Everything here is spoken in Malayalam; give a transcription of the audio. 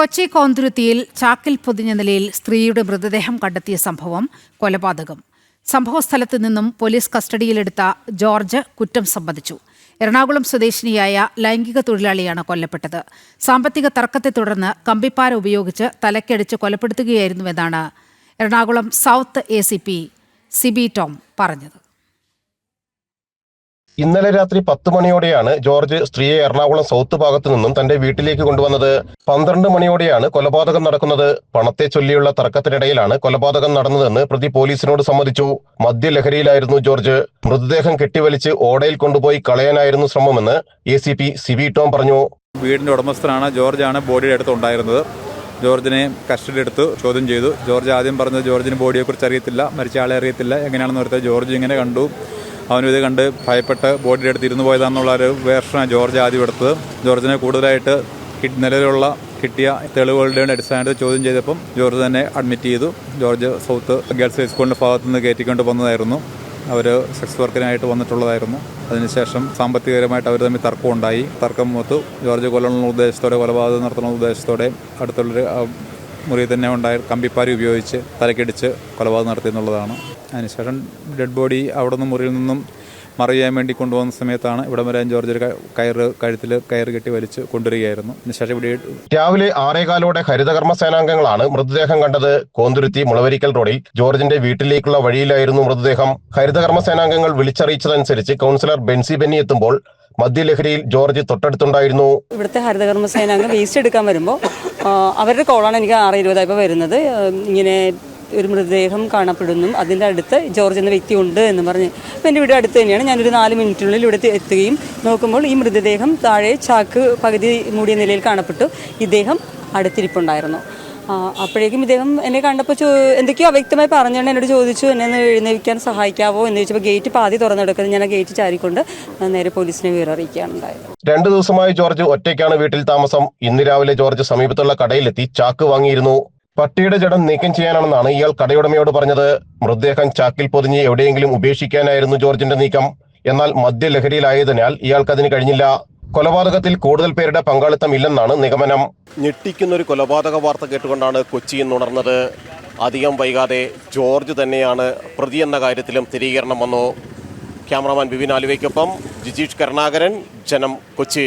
കൊച്ചി കോന്തുരുത്തിയിൽ ചാക്കിൽ പൊതിഞ്ഞ നിലയിൽ സ്ത്രീയുടെ മൃതദേഹം കണ്ടെത്തിയ സംഭവം കൊലപാതകം. സംഭവസ്ഥലത്ത് നിന്നും പോലീസ് കസ്റ്റഡിയിലെടുത്ത ജോർജ് കുറ്റം സംബന്ധിച്ചു എറണാകുളം സ്വദേശിനിയായ ലൈംഗിക തൊഴിലാളിയാണ് കൊല്ലപ്പെട്ടത്. സാമ്പത്തിക തർക്കത്തെ തുടർന്ന് കമ്പിപ്പാര ഉപയോഗിച്ച് തലക്കടിച്ച് കൊലപ്പെടുത്തുകയായിരുന്നുവെന്നാണ് Ernakulam south A C P C B Tom പറഞ്ഞത്. ഇന്നലെ രാത്രി പത്ത് മണിയോടെയാണ് ജോർജ് സ്ത്രീയെ എറണാകുളം സൗത്ത് ഭാഗത്തു നിന്നും തന്റെ വീട്ടിലേക്ക് കൊണ്ടുവന്നത്. പന്ത്രണ്ട് മണിയോടെയാണ് കൊലപാതകം നടക്കുന്നത്. പണത്തെ ചൊല്ലിയുള്ള തർക്കത്തിനിടയിലാണ് കൊലപാതകം നടന്നതെന്ന് പ്രതി പോലീസിനോട് സമ്മതിച്ചു. മദ്യലഹരിയിലായിരുന്നു ജോർജ്. മൃതദേഹം കെട്ടിവലിച്ച് ഓടയിൽ കൊണ്ടുപോയി കളയാനായിരുന്നു ശ്രമമെന്ന് A C P C V Tom പറഞ്ഞു. വീടിന്റെ ഉടമസ്ഥനാണ് ജോർജ് ആണ് ബോഡിയുടെ അടുത്ത് ഉണ്ടായിരുന്നത്. ജോർജിനെ കസ്റ്റഡി എടുത്തു ചോദ്യം ചെയ്തു. ജോർജ് ആദ്യം പറഞ്ഞത് ജോർജിന് ബോഡിയെക്കുറിച്ച് അറിയത്തില്ല മരിച്ച ആളെ അറിയത്തില്ല. എങ്ങനെയാണെന്ന് ഓർത്തത് ജോർജ് ഇങ്ങനെ കണ്ടു. അവനും ഇത് കണ്ട് ഭയപ്പെട്ട് ബോഡിയുടെ അടുത്ത് ഇരുന്ന് പോയതാണെന്നുള്ള ഒരു വേർഷനാണ് ജോർജ് ആദ്യം എടുത്തത്. ജോർജിനെ കൂടുതലായിട്ട് നിലവിലുള്ള കിട്ടിയ തെളിവുകളുടെ അടിസ്ഥാനത്തിൽ ചോദ്യം ചെയ്തപ്പം ജോർജ് തന്നെ അഡ്മിറ്റ് ചെയ്തു. ജോർജ് സൗത്ത് ഗേൾസ് ഹൈസ്കൂളിന്റെ ഭാഗത്തു നിന്ന് കയറ്റിക്കൊണ്ട് വന്നതായിരുന്നു. അവർ സെക്സ് വർക്കിനായിട്ട് വന്നിട്ടുള്ളതായിരുന്നു. അതിനുശേഷം സാമ്പത്തികപരമായിട്ട് അവർ തമ്മിൽ തർക്കമുണ്ടായി. തർക്കം മൂത്തു ജോർജ് കൊല്ലണമെന്ന ഉദ്ദേശത്തോടെ കൊലപാതകം നടത്തണമെന്ന ഉദ്ദേശത്തോടെ അടുത്തുള്ളൊരു മുറി തന്നെ ഉണ്ടായ കമ്പിപ്പാരി ഉപയോഗിച്ച് തലക്കടിച്ച് കൊലപാതകം നടത്തി എന്നുള്ളതാണ്. അതിനുശേഷം ഡെഡ് ബോഡി അവിടെ നിന്ന് മുറിയിൽ നിന്നും മറിയാൻ വേണ്ടി കൊണ്ടുപോകുന്ന സമയത്താണ് ഇവിടെ വരാൻ ജോർജ് ഒരു കയറ് കഴുത്തിൽ കയറ് കെട്ടി വലിച്ച് കൊണ്ടുവരികയായിരുന്നു. അതിനുശേഷം ഇവിടെ രാവിലെ ആറേകാലോടെ ഹരിതകർമ്മ സേനാംഗങ്ങളാണ് മൃതദേഹം കണ്ടത് കോന്തുരുത്തി മുളവരിക്കൽ റോഡിൽ. ജോർജിന്റെ വീട്ടിലേക്കുള്ള വഴിയിലായിരുന്നു മൃതദേഹം. ഹരിതകർമ്മ സേനാംഗങ്ങൾ വിളിച്ചറിയിച്ചതനുസരിച്ച് കൗൺസിലർ ബെൻസി ബെന്നി എത്തുമ്പോൾ മദ്യലഹരിയിൽ ജോർജ് തൊട്ടടുത്തുണ്ടായിരുന്നു. ഇവിടുത്തെ ഹരിതകർമ്മ സേനാംഗം വേസ്റ്റ് എടുക്കാൻ വരുമ്പോൾ അവരുടെ കോളാണ് എനിക്ക് ആറ് ഇരുപതായപ്പോൾ വരുന്നത്. ഇങ്ങനെ ഒരു മൃതദേഹം കാണപ്പെടുന്നു. അതിന്റെ അടുത്ത് ജോർജ് എന്ന വ്യക്തി ഉണ്ട് എന്ന് പറഞ്ഞ് അപ്പോൾ എന്റെ വീട് അടുത്ത് തന്നെയാണ്. ഞാനൊരു നാല് മിനിറ്റിനുള്ളിൽ ഇവിടെ എത്തി- എത്തുകയും നോക്കുമ്പോൾ ഈ മൃതദേഹം താഴെ ചാക്ക് പകുതി മൂടിയ നിലയിൽ കാണപ്പെട്ടു. ഇദ്ദേഹം അടുത്തിരിപ്പുണ്ടായിരുന്നു. അപ്പോഴേക്കും ഇദ്ദേഹം എന്നെ കണ്ടപ്പോൾ ചോ എന്തൊക്കെയോ അവ്യക്തമായി പറഞ്ഞുകൊണ്ട് എന്നോട് ചോദിച്ചു എന്നെ ഒന്ന് എഴുന്നേൽക്കാൻ സഹായിക്കാവോ? എന്ന് ചോദിച്ചപ്പോൾ ഗേറ്റ് പാതി തുറന്നെടുക്കുന്നത് ഞാൻ ഗേറ്റ് ചാരിക്കൊണ്ട് നേരെ പോലീസിനെ വിവരം അറിയിക്കുകയാണ് ഉണ്ടായത്. രണ്ടു ദിവസമായി ജോർജ് ഒറ്റയ്ക്കാണ് വീട്ടിൽ താമസം. ഇന്ന് രാവിലെ ജോർജ് സമീപത്തുള്ള കടയിലെത്തി ചാക്ക് വാങ്ങിയിരുന്നു. പട്ടിയുടെ ജഡം നീക്കം ചെയ്യാനാണെന്നാണ് ഇയാൾ കടയുടമയോട് പറഞ്ഞത്. മൃതദേഹം ചാക്കിൽ പൊതിഞ്ഞ് എവിടെയെങ്കിലും ഉപേക്ഷിക്കാനായിരുന്നു ജോർജിന്റെ നീക്കം. എന്നാൽ മദ്യലഹരിയിലായതിനാൽ ഇയാൾക്കതിന് കഴിഞ്ഞില്ല. കൊലപാതകത്തിൽ കൂടുതൽ പേരുടെ പങ്കാളിത്തം ഇല്ലെന്നാണ് നിഗമനം. ഞെട്ടിക്കുന്ന ഒരു കൊലപാതക വാർത്ത കേട്ടുകൊണ്ടാണ് കൊച്ചിയിൽ നിന്നുണർന്നത് അധികം വൈകാതെ ജോർജ് തന്നെയാണ് പ്രതി എന്ന കാര്യത്തിലും സ്ഥിരീകരണം വന്നു. ക്യാമറാമാൻ ബിപിൻ ആലുവയ്ക്കൊപ്പം ജിജീഷ് കരുണാകരൻ ജനം കൊച്ചി.